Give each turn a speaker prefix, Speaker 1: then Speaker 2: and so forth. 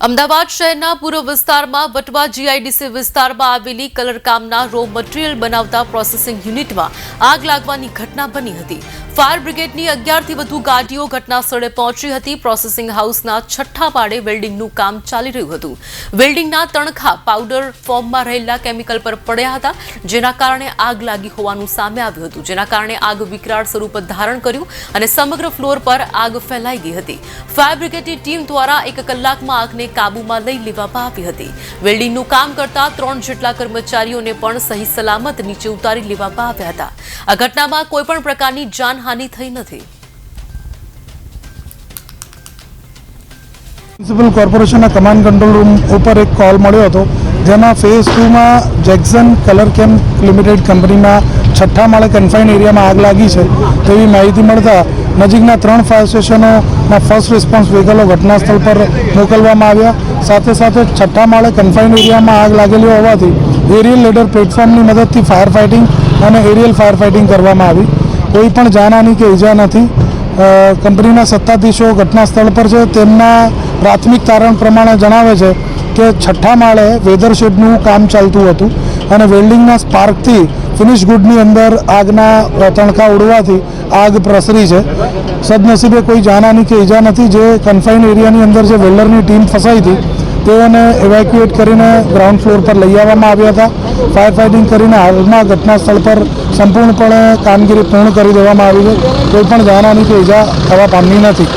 Speaker 1: અમદાવાદ શહેરના પૂર્વ વિસ્તારમાં વટવા જીઆઈડીસી વિસ્તારમાં આવેલી કલરકામના રો મટીરીયલ બનાવતા પ્રોસેસિંગ યુનિટમાં આગ લાગવાની ઘટના બની હતી. ફાયર બ્રિગેડની અગિયારથી વધુ ગાડીઓ ઘટના સ્થળે પહોંચી હતી. પ્રોસેસિંગ હાઉસના છઠ્ઠા પાડે વેલ્ડિંગનું કામ ચાલી રહ્યું હતું. વેલ્ડિંગના તણખા પાવડર ફોર્મમાં રહેલા કેમિકલ પર પડ્યા હતા, જેના કારણે આગ લાગી હોવાનું સામે આવ્યું હતું. જેના કારણે આગ વિકરાળ સ્વરૂપ ધારણ કર્યું અને સમગ્ર ફ્લોર પર આગ ફેલાઈ ગઈ હતી. ફાયર બ્રિગેડની ટીમ દ્વારા એક કલાકમાં આગને કાબૂમાં લઈ લેવામાં આવી હતી. વેલ્ડિંગનું કામ કરતા ત્રણ જેટલા કર્મચારીઓને પણ સહી સલામત નીચે ઉતારી લેવામાં આવ્યા હતા. આ ઘટનામાં કોઈપણ પ્રકારની જાનહાનિ થઈ નથી.
Speaker 2: મ્યુનિસિપલ કોર્પોરેશનના કમાન્ડ કંટ્રોલ રૂમ ઉપર એક કોલ મળ્યો હતો, જેમાં ફેઝ ટુમાં જેક્સન કલર કેમ લિમિટેડ કંપનીમાં છઠ્ઠા માળે કન્ફાઇન એરિયામાં આગ લાગી છે. તેવી માહિતી મળતા નજીકના ત્રણ ફાયર સ્ટેશનોમાં ફર્સ્ટ રિસ્પોન્સ વ્હીકલો ઘટના સ્થળ પર મોકલવામાં આવ્યા. સાથે સાથે છઠ્ઠા માળે કન્ફાઇન એરિયામાં આગ લાગેલી હોવાથી એરિયલ લેડર પ્લેટફોર્મની મદદથી ફાયર ફાઇટિંગ અને એરિયલ ફાયર ફાઇટિંગ કરવામાં આવી. કોઈ પણ જાનહાની કે ઈજા નથી. કંપનીના સત્તાધીશો ઘટના સ્થળ પર છે. તેમના પ્રાથમિક તારણ પ્રમાણે જણાવે છે કે છઠ્ઠા માળે વેધર શેડનું કામ ચાલતું હતું અને વેલ્ડિંગના સ્પાર્કથી ફિનિશ ગુડની અંદર આગના તણખા ઉડવાથી આગ પ્રસરી છે. સદનસીબે કોઈ જાનહાની કે ઈજા નથી. જે કન્ફાઇન એરિયાની અંદર જે વેલ્ડરની ટીમ ફસાઈ હતી તેઓને ઇવેક્યુએટ કરીને ગ્રાઉન્ડ ફ્લોર પર લઈ આવવામાં આવ્યા હતા. ફાયર ફાઇટિંગ કરીને હાલમાં ઘટના સ્થળ પર સંપૂર્ણપણે કામગીરી પૂર્ણ કરી દેવામાં આવી છે. કોઈપણ જાનહાની કે ઈજા થવા પામી નથી.